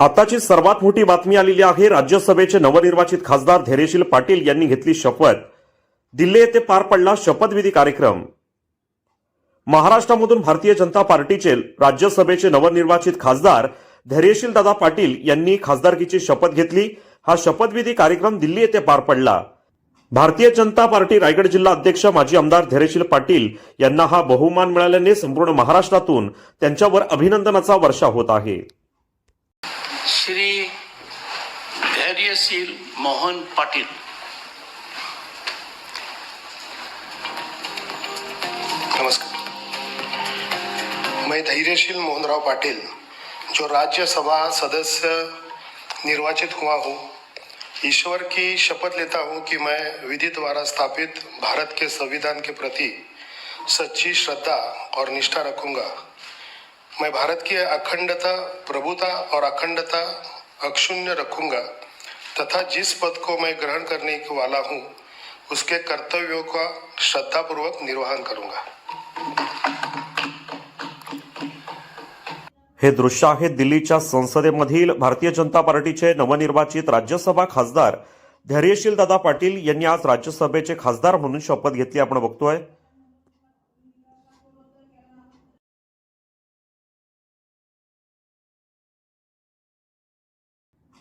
आताची सर्वात मोठी बातमी आलेली आहे राज्यसभेचे नवनिर्वाचित खासदार धैर्यशील पाटील यांनी घेतली शपथ. दिल्ली येथे पार पडला शपथविधी कार्यक्रम. महाराष्ट्रामधून भारतीय जनता पार्टीचे राज्यसभेचे नवनिर्वाचित खासदार धैर्यशील दादा पाटील यांनी खासदारकीची शपथ घेतली. हा शपथविधी कार्यक्रम दिल्ली येथे पार पडला. भारतीय जनता पार्टी रायगड जिल्हा अध्यक्ष माजी आमदार धैर्यशील पाटील यांना हा बहुमान मिळाल्याने संपूर्ण महाराष्ट्रातून त्यांच्यावर अभिनंदनाचा वर्षा होत आहे. श्री धैर्यशील मोहन पाटिल। नमस्कार। मैं धैर्यशील मोहनराव पाटिल, जो राज्यसभा सदस्य निर्वाचित हुआ हूँ। ईश्वर की शपथ लेता हूँ कि मैं विधि द्वारा स्थापित भारत के संविधान के प्रति सच्ची श्रद्धा और निष्ठा रखूँगा। मैं भारत की अखंडता प्रभुता और अखंडता अक्षुण्य रखूंगा तथा जिस पद को मैं ग्रहण करने के वाला हूँ उसके कर्तव्यों का श्रद्धापूर्वक निर्वहन करूंगा। हे दृश्य आहे दिल्लीच्या संसदेमधील भारतीय जनता पार्टीचे नवनिर्वाचित राज्यसभा खासदार. धैर्यशील दादा पाटील यांनी आज राज्यसभेचे खासदार म्हणून शपथ घेतली आपण बघतोय.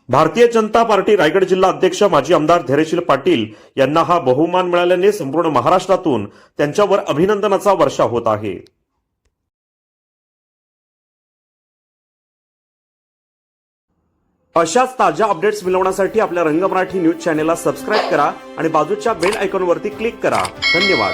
भारतीय जनता पार्टी रायगड जिल्हा अध्यक्ष माजी आमदार धैर्यशील पाटील यांना हा बहुमान मिळाल्याने संपूर्ण महाराष्ट्रातून त्यांच्यावर अभिनंदनाचा वर्षा होत आहे. अशाच ताज्या अपडेट्स मिळवण्यासाठी आपल्या रंग मराठी न्यूज चॅनेलला सबस्क्राईब करा आणि बाजूच्या बेल आयकॉनवरती क्लिक करा. धन्यवाद.